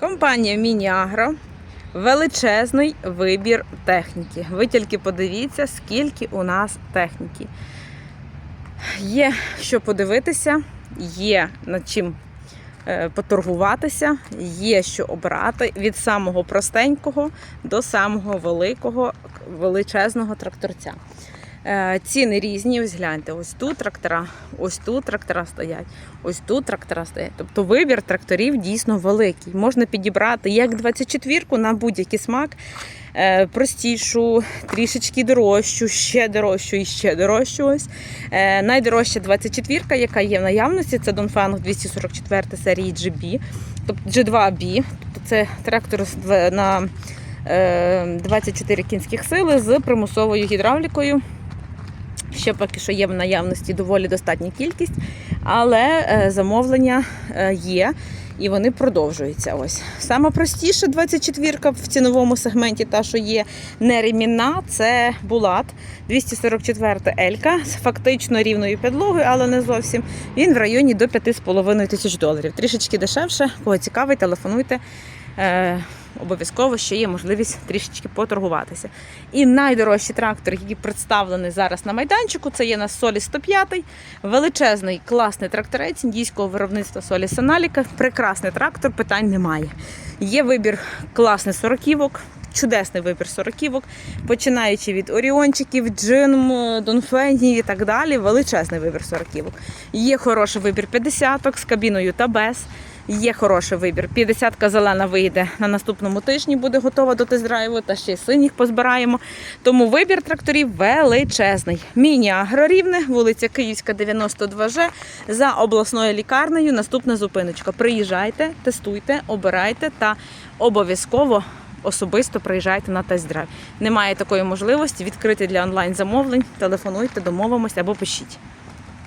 Компанія Мініагро. Величезний вибір техніки. Ви тільки подивіться, скільки у нас техніки. Є що подивитися, є над чим е, поторгуватися, є що обрати від самого простенького до самого великого, величезного тракторця. Е, Ціни різні, ось гляньте, ось тут трактора, ось тут трактора стоять, ось тут трактора стоять. Тобто вибір тракторів дійсно великий. Можна підібрати як 24-ку на будь-який смак, е, простішу, трішечки дорожчу, ще дорожчу і ще дорожчу. Ось. Е, Найдорожча 24-ка, яка є в наявності, це Dongfeng 244 серії GB, тобто G2B. Тобто це трактор на е, 24 кінських сили з примусовою гідравлікою. Ще поки що є в наявності доволі достатня кількість, але е, замовлення е, є і вони продовжуються. Ось саме простіше 24-ка в ціновому сегменті, та що є неремінна, це Булат 244 Елька з фактично рівною підлогою, але не зовсім. Він в районі до 5,5 тисяч доларів. Трішечки дешевше. Кого цікавий, телефонуйте. Обов'язково ще є можливість трішечки поторгуватися. І найдорожчий трактор, який представлений зараз на майданчику, це є на Солі 105. Величезний класний тракторець індійського виробництва Солі Саналіка. Прекрасний трактор, питань немає. Є вибір класний сороківок. Чудесний вибір сороківок, починаючи від оріончиків, джин, донфенів і так далі. Величезний вибір сороківок. Є хороший вибір 50-ок з кабіною та без. Є хороший вибір. 50-ка зелена вийде на наступному тижні, буде готова до тест-драйву, та ще й синіх позбираємо. Тому вибір тракторів величезний. Міні-агрорівне, вулиця Київська, 92Ж, за обласною лікарнею. Наступна зупиночка. Приїжджайте, тестуйте, обирайте та обов'язково. Особисто приїжджайте на тест-драйв. Немає такої можливості відкрити для онлайн замовлень. Телефонуйте, домовимося або пишіть.